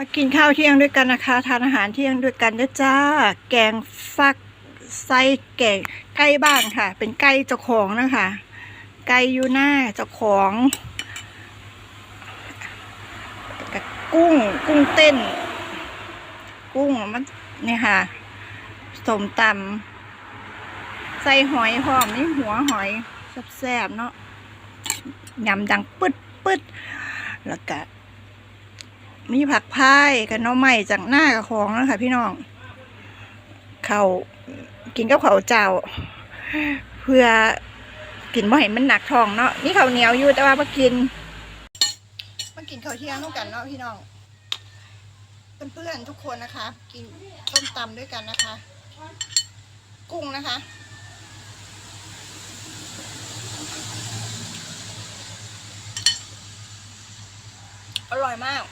มากินข้าวเที่ยงด้วยกันนะคะ ทานอาหารเที่ยงด้วยกันนะจ้า แกงฟักไส้แกงไก่บ้านค่ะ เป็นไก่เจ้าของนะคะไก่อยู่หน้าเจ้าของก,กุ้งกุ้งเต้น กุ้งมันเนี่ยค่ะสมตำใส่หอยหอมนี่หัวหอยแซ่บๆเนาะยำดังปึ๊ดปึ๊ดแล้วก็ มีผักพายกับน้องใหม่จากหน้ากับของแล้วค่ะพี่น้องเขากินกับเขาวเจ้า เพื่อกินบ่ให้มันหนักท้องเนาะนี่เขาเหนียวอยู่แต่ว่ามากินมากินข้าวเที่ยงร่วมกันเนาะพี่น้องเพื่อนๆทุกคนนะคะ กินต้มตำด้วยกันนะคะ กุ้งนะคะอร่อยมาก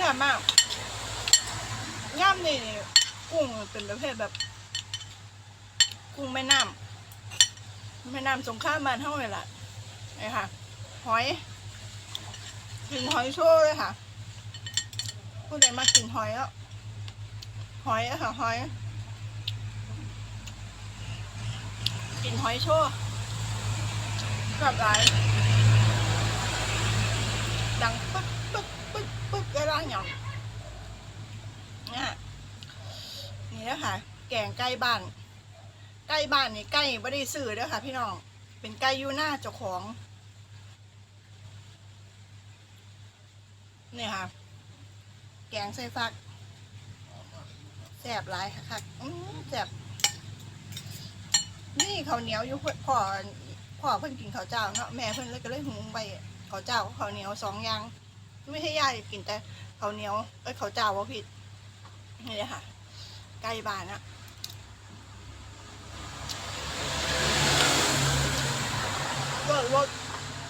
แซ่บมากย่ำนี่กุ้งเป็นประเภทแบบ กุ้งแม่น้ำแม่น้ำสงข้ามมานเท่าไหร่ละนี่ค่ะ หอยกินหอยโชว์เลยค่ะผู้ใดมากินหอยอะหอยอะค่ะหอย กินหอยโชว์แบบไรดังปึ๊บ หย่องเนี่ยนี่นะคะแกงไก่บ้าน ไก่บ้านนี่ไก่ไม่ได้ซื้อเด้อค่ะ พี่น้อง เป็นไก่ยูน้าเจ้าของ นี่ค่ะ แกงใส่ฟักแสบหลายค่ะแสบนี่ข้าวเหนียวอยู่พ่อพ่อเพิ่นกินข้าวเจ้าเนาะแม่เพิ่นเลยก็เลยหุงไปข้าวเจ้าข้าวเหนียวสองอย่าง ไม่ให้ยายกินแต่ ข้าวเหนียวเอ้ยข้าวเจ้าว่าผิดนี่เลยค่ะไก่บ้านอะรสรส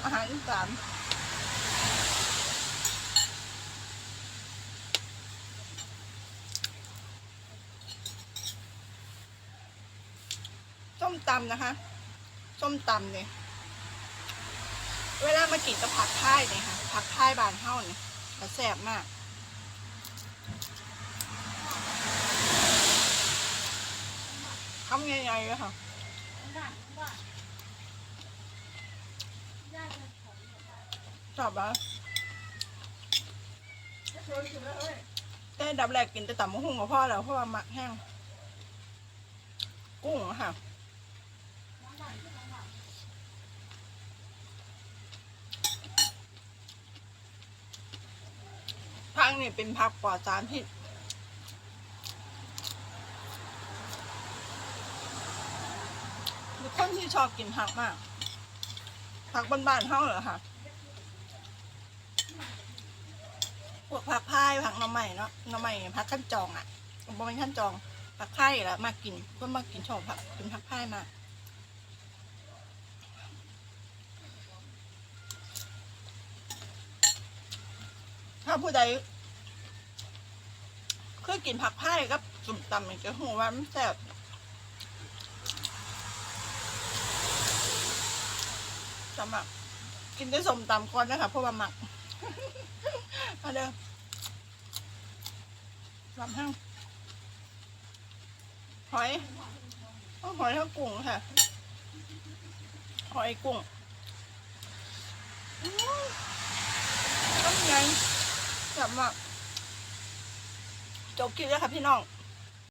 อาหารสานส้มตำนะคะ ส้มตำเนี่ย เวลามากินกับผักค่ายเนี่ยค่ะผักค่ายบานเท่าเนี่ยแซ่บมากำยังไงเลยค่ะชอบปะแต่ดับแรกกินแต่ต่ำมะฮุ่งกับพ่อแล้วเพราะว่ามักแห้ง กุ้งอะค่ะพักนี่เป็นพักปลอดสารพิษทุก คนที่ชอบกินผักมาก ผักบ้านๆเท่าเหรอคะพวกผักพายผักหน่อไม้เนาะหน่อไม้ผักขั้นจองอะบ่เป็นขั้นจอง ผักพายแล้วมากินก็มากินชอบผักเป็นผักพายมากถ้าผู้ใดเคยกินผักไผ่กับสุ่มตำมันจะหูว่ามันแซ่บ สำหรับกินได้สมตำก่อนนะคะเพราะว่าหมักมาเด้อลำห้างหอยต้องหอยทั้งกุ้งค่ะ หอยกุ้งอื้อต้มไงแบบว่าจบคลิปแล้วค่ะพี่น้อง